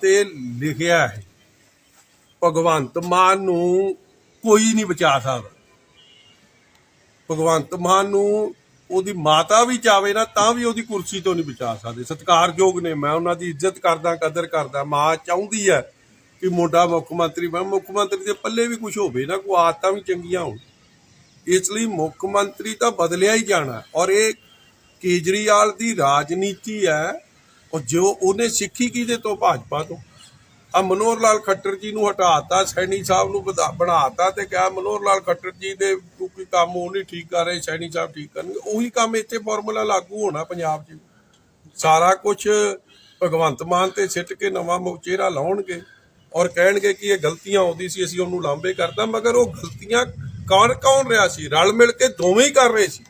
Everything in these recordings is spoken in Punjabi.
ਤੇ ਲਿਖਿਆ ਹੈ। ਭਗਵੰਤ ਮਾਨ ਨੂੰ ਕੋਈ ਨਹੀਂ ਬਚਾ ਸਕਦਾ। ਭਗਵੰਤ ਮਾਨ ਨੂੰ ਉਹਦੀ ਮਾਤਾ ਵੀ ਚਾਵੇ ਨਾ, ਤਾਂ ਵੀ ਉਹਦੀ ਕੁਰਸੀ ਤੋਂ ਨਹੀਂ ਬਚਾ ਸਕਦੇ। ਸਤਿਕਾਰਯੋਗ ਨੇ, ਮੈਂ ਉਹਨਾਂ ਦੀ ਇੱਜ਼ਤ ਕਰਦਾ, ਕਦਰ ਕਰਦਾ, ਮਾਂ ਚਾਹੁੰਦੀ ਹੈ ਕਿ ਮੁੰਡਾ ਮੁੱਖ ਮੰਤਰੀ ਬਣ। ਮੁੱਖ ਮੰਤਰੀ ਦੇ ਪੱਲੇ ਵੀ ਕੁਝ ਹੋਵੇ ਨਾ, ਕੋਈ ਆਦਤਾਂ ਵੀ ਚੰਗੀਆਂ ਹੋਣ। ਇਸ ਲਈ ਮੁੱਖ ਮੰਤਰੀ ਤਾਂ ਬਦਲਿਆ ਹੀ ਜਾਣਾ। ਔਰ ਇਹ ਕੇਜਰੀਵਾਲ ਦੀ ਰਾਜਨੀਤੀ ਹੈ ਉਹ ਜੋ ਉਹਨੇ ਸਿੱਖੀ ਕਿਹਦੇ ਤੋਂ? ਭਾਜਪਾ ਤੋਂ। ਆ ਮਨੋਹਰ ਲਾਲ ਖੱਟਰ ਜੀ ਨੂੰ ਹਟਾਤਾ, ਸੈਣੀ ਸਾਹਿਬ ਨੂੰ ਵਧਾ- ਬਣਾਤਾ ਤੇ ਕਿਹਾ ਮਨੋਹਰ ਲਾਲ ਖੱਟਰ ਜੀ ਦੇ ਕੋਈ ਕੰਮ ਉਹ ਨਹੀਂ ਠੀਕ ਕਰ ਰਹੇ, ਸੈਣੀ ਸਾਹਿਬ ਠੀਕ ਕਰਨਗੇ। ਉਹੀ ਕੰਮ ਇੱਥੇ ਫਾਰਮੂਲਾ ਲਾਗੂ ਹੋਣਾ ਪੰਜਾਬ 'ਚ। ਸਾਰਾ ਕੁਝ ਭਗਵੰਤ ਮਾਨ ਤੇ ਸਿੱਟ ਕੇ ਨਵਾਂ ਚਿਹਰਾ ਲਾਉਣਗੇ ਔਰ ਕਹਿਣਗੇ ਕਿ ਇਹ ਗਲਤੀਆਂ ਆਉਂਦੀ ਸੀ, ਅਸੀਂ ਉਹਨੂੰ ਲਾਂਬੇ ਕਰਦਾ ਮਗਰ ਉਹ ਗਲਤੀਆਂ ਕੌਣ ਕੌਣ ਰਿਹਾ ਸੀ? ਰਲ ਮਿਲ ਕੇ ਦੋਵੇਂ ਹੀ ਕਰ ਰਹੇ ਸੀ।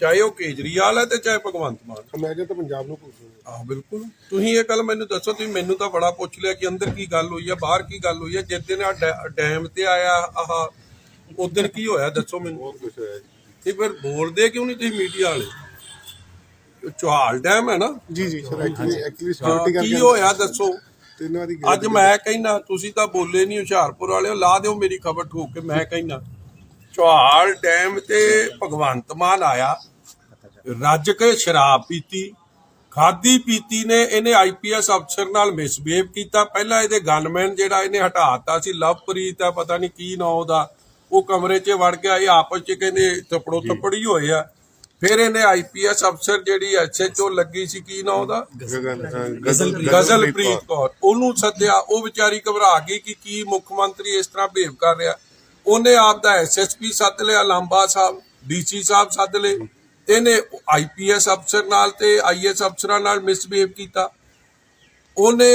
ਚਾਹੇ ਉਹ ਕੇਜਰੀਵਾਲ ਹੈ ਤੇ ਚਾਹੇ ਭਗਵੰਤ ਮਾਨ। ਇਮੇਜਿਨ ਤਾਂ ਪੰਜਾਬ ਨੂੰ ਪੁੱਛੋ ਆਹ ਬਿਲਕੁਲ। ਤੁਸੀਂ ਇਹ ਗੱਲ ਮੈਨੂੰ ਦੱਸੋ ਤੁਸੀਂ ਮੈਨੂੰ ਤਾਂ ਬੜਾ ਪੁੱਛ ਲਿਆ ਕਿ ਅੰਦਰ ਕੀ ਗੱਲ ਹੋਈ ਆ ਬਾਹਰ ਕੀ ਗੱਲ ਹੋਈ ਆ ਜਿਸ ਦਿਨ ਆ ਡੈਮ ਤੇ ਆਇਆ ਆਹ ਉਦੋਂ ਕੀ ਹੋਇਆ ਦੱਸੋ ਮੈਨੂੰ। ਬਹੁਤ ਕੁਝ ਹੋਇਆ ਜੀ। ਤੇ ਫਿਰ ਬੋਲਦੇ ਕਿਉਂ ਨਹੀਂ ਤੁਸੀਂ ਮੀਡੀਆ ਵਾਲੇ? ਚੌਹਾਲ ਡੈਮ ਹੈ ਨਾ? ਜੀ ਜੀ ਸਰ ਐਕਚੁਅਲੀ ਐਕਚੁਅਲੀ ਹਾਂ, ਸਿਕਿਉਰਿਟੀ ਕਰਕੇ ਕੀ ਹੋਇਆ ਦੱਸੋ। ਤਿੰਨ ਅੱਜ ਮੈਂ ਕਹਿਣਾ ਤੁਸੀਂ ਤਾਂ ਬੋਲੇ ਨਹੀਂ ਹੁਸ਼ਿਆਰਪੁਰ ਵਾਲਿਓ ਲਾ ਦਿਓ ਮੇਰੀ ਖਬਰ ਠੋਕ ਕੇ ਮੈਂ ਕਹਿਣਾ ਚੌਹਾਲ ਡੈਮ ਤੇ ਭਗਵੰਤ ਮਾਨ ਆਇਆ। ਰੱਜ ਕੇ ਸ਼ਰਾਬ ਪੀਤੀ ਖਾਦੀ ਪੀਤੀ ਨੇ ਇਹਨੇ ਆਈਪੀਐਸ ਅਫਸਰ ਨਾਲ ਮਿਸਬੀਹੇਵ ਕੀਤਾ। ਪਹਿਲਾਂ ਇਹਦੇ ਗਨਮੈਨ ਜਿਹੜਾ ਇਹਨੇ ਹਟਾਤਾ ਸੀ ਲਵਪ੍ਰੀਤ ਆ ਪਤਾ ਨਹੀਂ ਕੀ ਨਾਂ ਉਹਦਾ। ਉਹ ਕਮਰੇ 'ਚ ਵੜ ਗਿਆ ਇਹ ਆਪਸ 'ਚ ਕਹਿੰਦੇ ਥੱਪੜੋ ਥੱਪੜੀ ਹੋਏ ਆ। ਫਿਰ ਇਹਨੇ ਆਈਪੀਐਸ ਅਫਸਰ ਜਿਹੜੀ ਐਸਐਚਓ ਲੱਗੀ ਸੀ ਕੀ ਨਾਂ ਉਹਦਾ? ਗਗਨ ਗਜ਼ਲ ਗਜ਼ਲਪ੍ਰੀਤ ਕੌਰ। ਉਹਨੂੰ ਸੱਦਿਆ ਉਹ ਵਿਚਾਰੀ ਘਬਰਾ ਗਈ ਕਿ ਕੀ ਮੁੱਖ ਮੰਤਰੀ ਇਸ ਤਰ੍ਹਾਂ ਬਿਹੇਵ ਕਰ ਰਿਹਾ। ਉਹਨੇ ਆਪ ਦਾ ਐਸਐਸਪੀ ਸੱਦ ਲਿਆ ਲਾਂਬਾ ਸਾਹਿਬ ਡੀਸੀ ਸਾਹਿਬ ਸੱਦ ਲਏ। ਇਹਨੇ ਆਈਪੀਐਸ ਅਫਸਰ ਨਾਲ ਤੇ ਆਈਐਸ ਅਫਸਰਾਂ ਨਾਲ ਮਿਸਬਿਹੇਵ ਕੀਤਾ। ਉਹਨੇ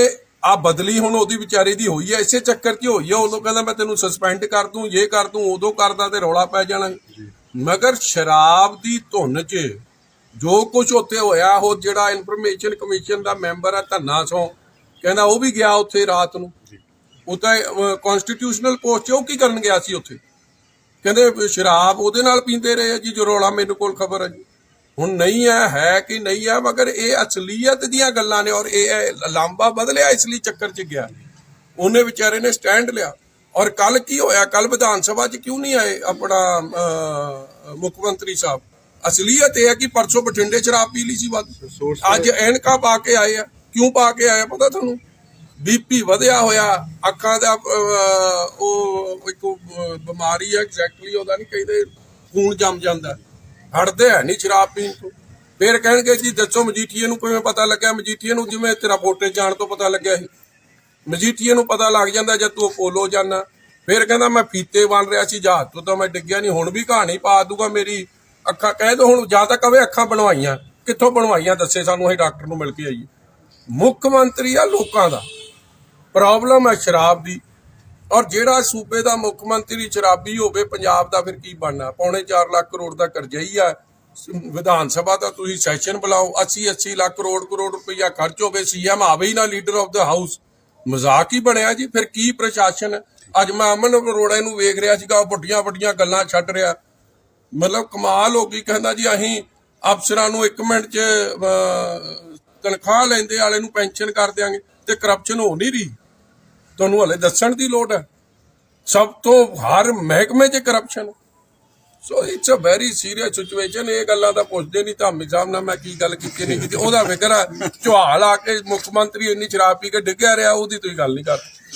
ਆ ਬਦਲੀ ਹੁਣ ਉਹਦੀ ਵਿਚਾਰੇ ਦੀ ਹੋਈ ਹੈ, ਇਸੇ ਚੱਕਰ 'ਚ ਹੋਈ ਹੈ। ਉਦੋਂ ਕਹਿੰਦਾ, ਮੈਂ ਤੈਨੂੰ ਸਸਪੈਂਡ ਕਰ ਦੂੰ ਇਹ ਕਰ ਦੂੰ, ਉਦੋਂ ਕਰਦਾ ਤੇ ਰੌਲਾ ਪੈ ਜਾਣਾ। ਮਗਰ ਸ਼ਰਾਬ ਦੀ ਧੁੰਨ 'ਚ ਜੋ ਕੁਝ ਉੱਥੇ ਹੋਇਆ, ਉਹ ਜਿਹੜਾ ਇਨਫੋਰਮੇਸ਼ਨ ਕਮਿਸ਼ਨ ਦਾ ਮੈਂਬਰ ਆ ਧੰਨਾ ਸੋਂ, ਕਹਿੰਦਾ ਉਹ ਵੀ ਗਿਆ ਉੱਥੇ ਰਾਤ ਨੂੰ। ਉਹ ਤਾਂ ਕਨਸਟੀਟਿਊਸ਼ਨਲ ਕੋਰਟ 'ਚ ਉਹ ਕੀ ਕਰਨ ਗਿਆ ਸੀ ਉੱਥੇ? ਕਹਿੰਦੇ ਸ਼ਰਾਬ ਉਹਦੇ ਨਾਲ ਪੀਂਦੇ ਰਹੇ ਆ ਜੀ ਜੋ ਰੌਲਾ ਮੈਨੂੰ ਕੋਲ ਖਬਰ ਹੈ ਜੀ। ਹੁਣ ਨਹੀਂ ਹੈ ਹੈ ਕਿ ਨਹੀਂ ਹੈ ਮਗਰ ਇਹ ਅਸਲੀਅਤ ਦੀਆਂ ਗੱਲਾਂ ਨੇ ਔਰ ਇਹ ਲਾਂਬਾ ਬਦਲਿਆ ਇਸ ਲਈ ਚੱਕਰ 'ਚ ਗਿਆ। ਉਹਨੇ ਵਿਚਾਰੇ ਨੇ ਸਟੈਂਡ ਲਿਆ। ਔਰ ਕੱਲ ਕੀ ਹੋਇਆ? ਕੱਲ ਵਿਧਾਨ ਸਭਾ 'ਚ ਕਿਉਂ ਨਹੀਂ ਆਏ ਆਪਣਾ ਮੁੱਖ ਮੰਤਰੀ ਸਾਹਿਬ? ਅਸਲੀਅਤ ਇਹ ਹੈ ਕਿ ਪਰਸੋਂ ਬਠਿੰਡੇ ਸ਼ਰਾਬ ਪੀ ਲਈ ਸੀ ਵੱਧ। ਅੱਜ ਐਨਕਾ ਪਾ ਕੇ ਆਏ ਆ। ਕਿਉਂ ਪਾ ਕੇ ਆਏ ਆ? ਪਤਾ ਤੁਹਾਨੂੰ? ਬੀਪੀ ਵਧਿਆ ਹੋਇਆ, ਅੱਖਾਂ ਦਾ ਉਹ ਇੱਕ ਬਿਮਾਰੀ ਹੈ ਐਗਜ਼ੈਕਟਲੀ ਉਹਦਾ ਨਹੀਂ ਕਹਿੰਦੇ, ਖੂਨ ਜੰਮ ਜਾਂਦਾ। ਹਟਦੇ ਹੈ ਨਹੀਂ ਸ਼ਰਾਬ ਪੀਣ ਤੋਂ। ਫਿਰ ਕਹਿਣਗੇ ਜੀ, ਦੱਸੋ ਮਜੀਠੀਏ ਨੂੰ ਕਿਵੇਂ ਪਤਾ ਲੱਗਿਆ? ਮਜੀਠੀਏ ਨੂੰ ਜਿਵੇਂ ਤੇਰਾ ਵੋਟੇ ਜਾਣ ਤੋਂ ਪਤਾ ਲੱਗਿਆ ਸੀ। ਮਜੀਠੀਏ ਨੂੰ ਪਤਾ ਲੱਗ ਜਾਂਦਾ ਜਦ ਤੂੰ ਅਪੋਲੋ ਜਾਣਾ ਫਿਰ ਕਹਿੰਦਾ, ਮੈਂ ਫੀਤੇ ਬਣ ਰਿਹਾ ਸੀ, ਜਹਾਜ਼ ਤੋਂ ਤਾਂ ਮੈਂ ਡਿੱਗਿਆ ਨਹੀਂ ਹੁਣ ਵੀ ਕਹਾਣੀ ਪਾ ਦੂਗਾ ਮੇਰੀ। ਅੱਖਾਂ, ਕਹਿ ਦੋ ਹੁਣ, ਜਾਂ ਤਾਂ ਕਵੇ ਅੱਖਾਂ ਬਣਵਾਈਆਂ। ਕਿੱਥੋਂ ਬਣਵਾਈਆਂ? ਦੱਸੇ ਸਾਨੂੰ ਅਸੀਂ ਡਾਕਟਰ ਨੂੰ ਮਿਲ ਕੇ ਆਈਏ। ਮੁੱਖ ਮੰਤਰੀ ਆ ਲੋਕਾਂ ਦਾ। ਪ੍ਰੋਬਲਮ ਹੈ ਸ਼ਰਾਬ ਦੀ। ਔਰ ਜਿਹੜਾ ਸੂਬੇ ਦਾ ਮੁੱਖ ਮੰਤਰੀ ਸ਼ਰਾਬੀ ਹੋਵੇ, ਪੰਜਾਬ ਦਾ ਫਿਰ ਕੀ ਬਣਨਾ? ਪੌਣੇ 4 ਲੱਖ ਕਰੋੜ ਦਾ ਕਰਜ਼ਾ ਹੀ ਆ। ਵਿਧਾਨ ਸਭਾ ਦਾ ਤੁਸੀਂ ਸੈਸ਼ਨ ਬੁਲਾਓ 80 80 ਲੱਖ ਕਰੋੜ ਕਰੋੜ ਰੁਪਈਆ ਖਰਚ ਹੋਵੇ, ਸੀਐਮ ਆਵੇ ਹੀ ਨਾ ਲੀਡਰ ਆਫ ਦਾ ਹਾਊਸ ਮਜ਼ਾਕ ਹੀ ਬਣਿਆ ਜੀ। ਫਿਰ ਕੀ ਪ੍ਰਸ਼ਾਸਨ? ਅੱਜ ਮੈਂ ਅਮਨ ਅਰੋੜਾ ਨੂੰ ਵੇਖ ਰਿਹਾ ਸੀਗਾ, ਉਹ ਵੱਡੀਆਂ ਵੱਡੀਆਂ ਗੱਲਾਂ ਛੱਡ ਰਿਹਾ। ਮਤਲਬ ਕਮਾਲ ਹੋ ਗਈ, ਕਹਿੰਦਾ ਜੀ, ਅਸੀਂ ਅਫਸਰਾਂ ਨੂੰ 1 ਮਿੰਟ 'ਚ ਤਨਖਾਹ ਲੈਂਦੇ, ਵਾਲੇ ਨੂੰ ਪੈਨਸ਼ਨ ਕਰ ਦਿਆਂਗੇ, ਤੇ ਕਰਪਸ਼ਨ ਹੋ ਨਹੀਂ ਰਹੀ। ਤੁਹਾਨੂੰ ਹਲੇ ਦੱਸਣ ਦੀ ਲੋੜ ਹੈ। ਸਭ ਤੋਂ ਹਰ ਮਹਿਕਮੇ 'ਚ corruption so it's a very serious situation ਇਹ ਗੱਲਾਂ ਦਾ ਪੁੱਛਦੇ ਨਹੀਂ, ਧਾਮੀ ਸਾਹਿਬ ਨਾਲ ਮੈਂ ਕੀ ਗੱਲ ਕੀਤੀ, ਨਹੀਂ ਕੀਤੀ। ਉਹਦਾ ਫਿਕਰ ਆ ਝਵਾਲ ਆ ਕੇ ਮੁੱਖ ਮੰਤਰੀ ਇੰਨੀ ਸ਼ਰਾਬ ਪੀ ਕੇ ਡਿੱਗਿਆ ਰਿਹਾ, ਉਹਦੀ ਤੁਸੀਂ ਗੱਲ ਨਹੀਂ ਕਰਦੇ